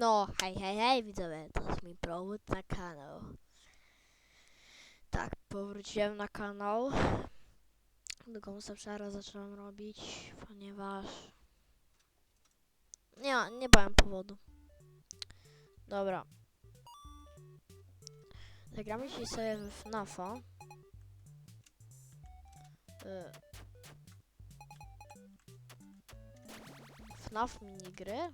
No, hej, hej, hej, widzowie, to jest mój powrót na kanał. Tak, powróciłem na kanał. Drugą subszarę zacząłem robić, ponieważ... Nie, nie bałem powodu. Dobra. Zagramy dzisiaj sobie w FNAFa. Y. FNAF minigry.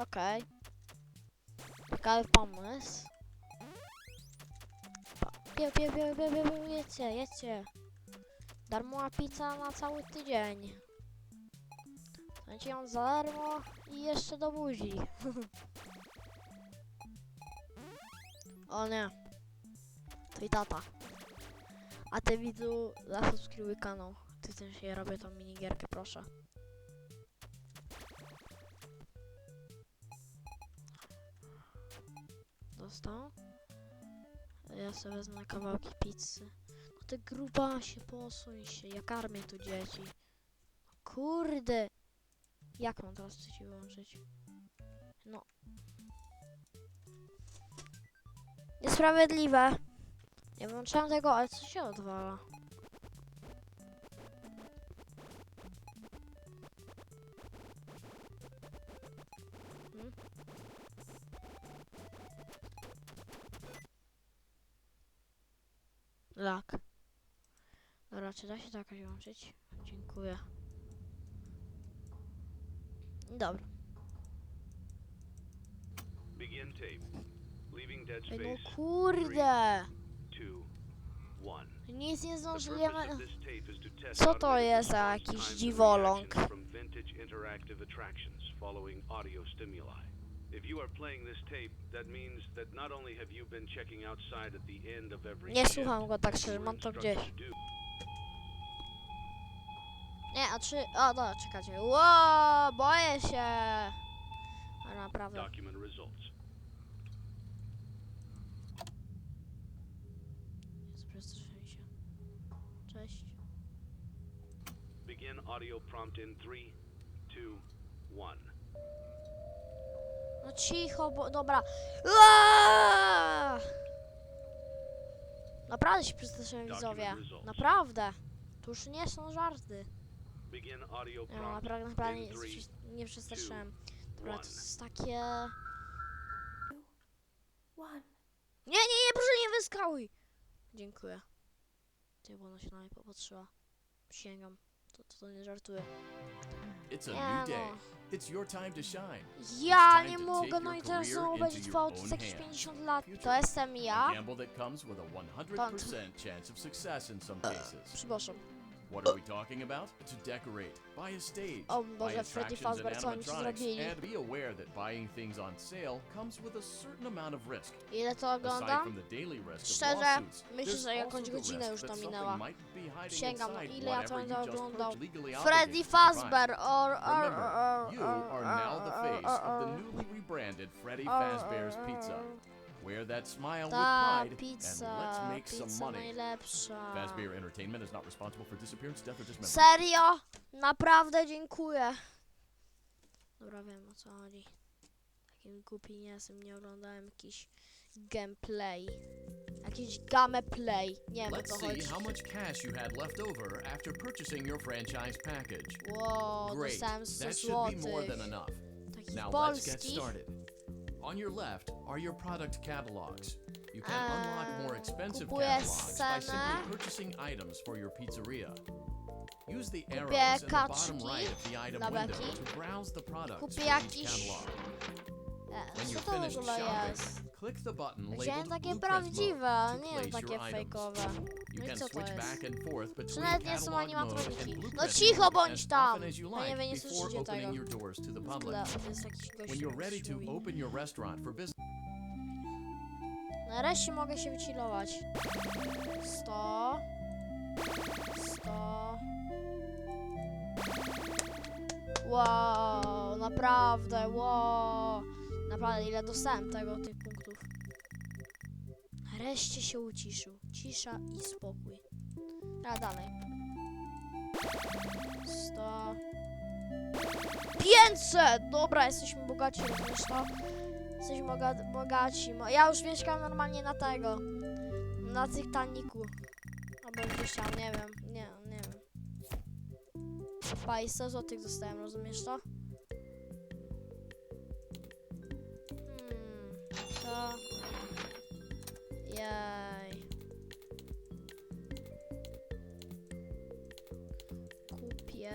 Okej. Ciekawy pomysł. Pie, pie, pie, pie, pie, pie, jedźcie, jedźcie. Darmowa pizza na cały tydzień. Będzie ją za darmo i jeszcze do buzi. o nie. I tata. A ty widzu, zasubskrybuj kanał. Ty też ja robię tą minigierkę, proszę. Dostał? Ja sobie wezmę kawałki pizzy. No ty grubasie, posuń się, ja karmię tu dzieci. Kurde! Jak mam teraz coś wyłączyć? No. Niesprawiedliwe. Nie włączyłem tego, ale co się odwala? Hmm? Lak. Dobra, czy da się to jakoś łączyć? Dziękuję. Dobra. Begin tape. Leaving dead Ej, space. no kurde! Two, one. Nic nie zdążyłem. Co to jest za jakiś dziwoląg? reactions From vintage interactive attractions following audio stimuli. If you are playing this tape, that means that not only have you been checking outside at the end of every Nie słucham go tak szczerze, mam to gdzieś. Nie, a czy... O, dobra, czekajcie. Ło, boję się! Ale naprawdę. Document results. Cześć. Begin audio prompt in three, two, one. No cicho, bo... Dobra. Naprawdę się przestraszyłem, widzowie. Naprawdę. To już nie są żarty. Prompt naprawdę, naprawdę nie, nie przestraszyłem. Dobra, to jest takie... Nie, nie, nie, proszę nie wyskałuj! Dziękuję. Ty, bo ona się na mnie popatrzyła. Przysięgam. To, to, to nie żartuję. It's a Nie new day. no. It's your time to shine. Ja nie mogę, no i teraz znowu będzie trwało to jakieś hands. 50 lat. To jestem ja. gamble that comes with a 100% chance of success in some cases. Przepraszam. What are we talking about? To decorate, buy a stage, O buy Boże, Freddy attractions and Fazbear, co oni ci animatronics, zrobili? and be aware that buying things on sale comes with a certain amount of risk. Ile to Aside oglądam? from the daily risk of Szczerze, lawsuits, myślę, there's że jakąś also the godzinę risk już that to something minęła. might be hiding Sięgam, inside ile ja to whatever będę you just oglądał? purchased legally Freddy obligated to buy. Fazbear, or, or, Remember, or, you or, are now the or, face of the or, newly rebranded Freddy or, Fazbear's Pizza. Wear that smile with Ta pride and pizza, let's make some pizza money. najlepsza. Fazbear Entertainment is not responsible for disappearance, death, or dismemberment. Serio? Naprawdę dziękuję. Dobra, wiem o co chodzi. Takim głupim jestem, nie oglądałem jakiś gameplay. Jakiś gameplay. Nie wiem o Let's co see chodzi. how much cash you had left over after purchasing your franchise package. Wow, Great. dostałem 100 That should be more than enough. Takich Now let's get polskich. started. On your left are your product catalogs. You can Eee, unlock more expensive catalogs by simply purchasing items for your pizzeria. Use the arrows in the bottom right of the item window to browse the products Kupię each jakiś- catalog. E, When you're finished shopping? Click the button Wziąłem labeled takie Blueprint prawdziwe, a to nie place takie your items. fejkowe. You No i can co to switch jest? back and forth between Czy nawet nie są catalog mode animatroniki? No cicho mode bądź as tam! often as you No nie like before słyszycie opening tego. your doors to the W public. ogóle to jest jakiś gość, When you're który ready to mówi. open your restaurant for business, Nareszcie mogę się wychillować. 100. 100. Wow, naprawdę, wow. Naprawdę, ile dostałem tego, tych punktów. Nareszcie się uciszył. Cisza i spokój. A dalej. 100. 500! Dobra, jesteśmy bogaci, rozumiesz to? Jesteśmy boga bogaci. Mo- Ja już mieszkam normalnie na tego. Na Titaniku. Albo gdzieś tam, nie wiem. Nie, nie wiem. Pa, i 100 złotych dostałem, rozumiesz to? Jej. Kupię...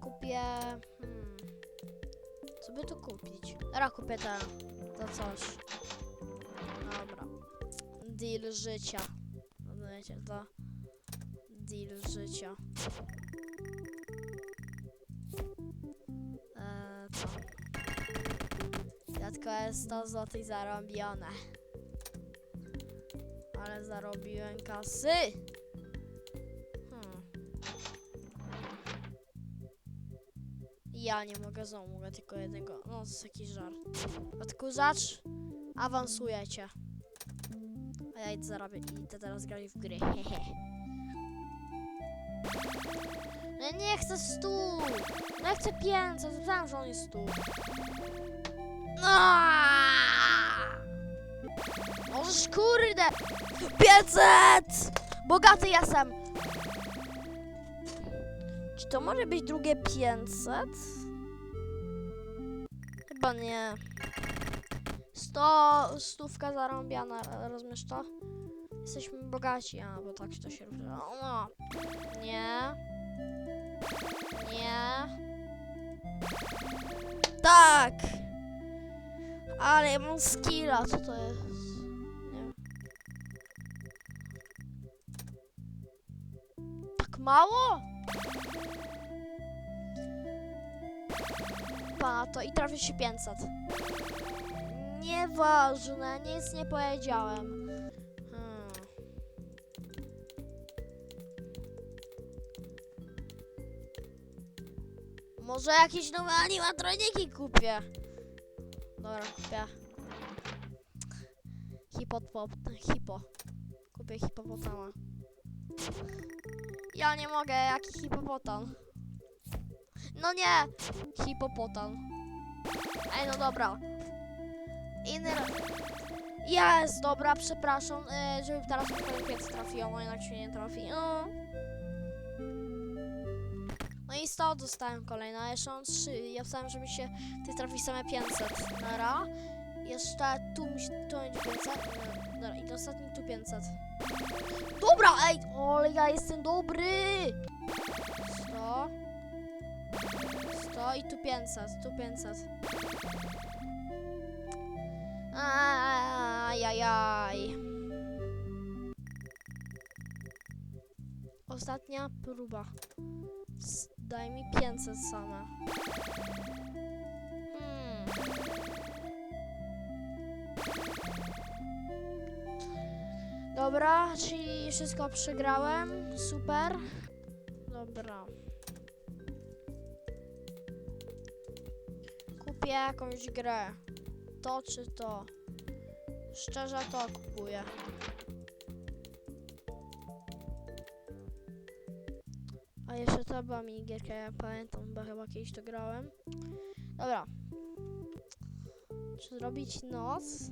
Kupię... Hmm. Co by tu kupić? Dobra, kupię te, to coś. Dobra. Deal życia. Wiecie, to... Deal życia. Tylko jest 100 zł zarobione. Ale zarobiłem kasy. Hmm. Ja nie mogę zamówić tylko jednego. No, to jest jakiś żart. Odkurzacz, awansujecie. A ja idę zarabię i idę teraz grać w gry. Hehe. No nie chcę 100! No ja chcę 500, wiem, że on jest 100. Możesz kurde! 500! Bogaty jestem! Czy to może być drugie 500? Chyba nie. 100, stówka zarąbiana, rozumiesz to? Jesteśmy bogaci, a bo tak to się różni. No. Nie. Nie. Tak! Ale ja mam skilla, co to jest? Nie. Tak mało? Pana to i trafi się 500. Nieważne, nic nie powiedziałem. Hmm. Może jakieś nowe animatroniki kupię. Dobra, kupię. Hipopop, hipo. Kupię hipopotama. Ja nie mogę, jaki hipopotam? No nie! Hipopotam. Ej, no dobra. Inny. Jest, dobra, przepraszam, yy, żeby teraz na koniec trafiło, no jednak się nie trafi. No. No i 100 dostałem kolejne, a jeszcze mam 3. Ja wstałem, że mi się ty trafi same 500. Nara. Jeszcze tu mi się, tu będzie 500. Nie, Dobra, i ostatni tu 500. Dobra, ej, ale ja jestem dobry. 100. 100 i tu 500, tu 500. Ajajaj. Ostatnia próba. Daj mi 500 same. Hmm. Dobra, czyli wszystko przegrałem. Super. Dobra. Kupię jakąś grę. To czy to? Szczerze to kupuję. Jeszcze to była minigierka, ja pamiętam, bo chyba kiedyś to grałem. Dobra. Czy zrobić noc?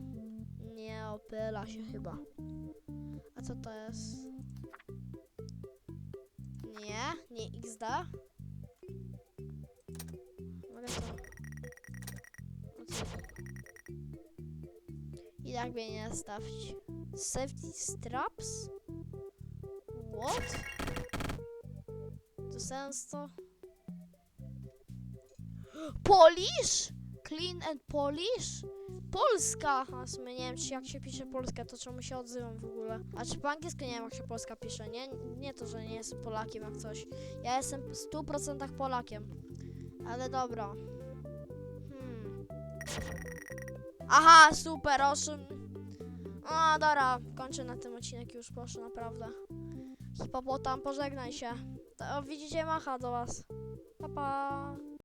Nie opyla się chyba. A co to jest? Nie, nie XD. Mogę to... I tak mnie nie stawić. Safety straps? What? Sens to? Polish? Clean and Polish? Polska! A sumie nie wiem, czy jak się pisze Polska, to czemu się odzywam w ogóle. A czy po angielsku nie wiem, jak się Polska pisze, nie? Nie to, że nie jestem Polakiem jak coś. Ja jestem w 100% Polakiem. Ale dobra. Hmm. Aha, super, oszym. O, dobra, kończę na tym odcinek już, proszę, naprawdę. Hipopotam, pożegnaj się. To, widzicie, macha do was. Pa, pa.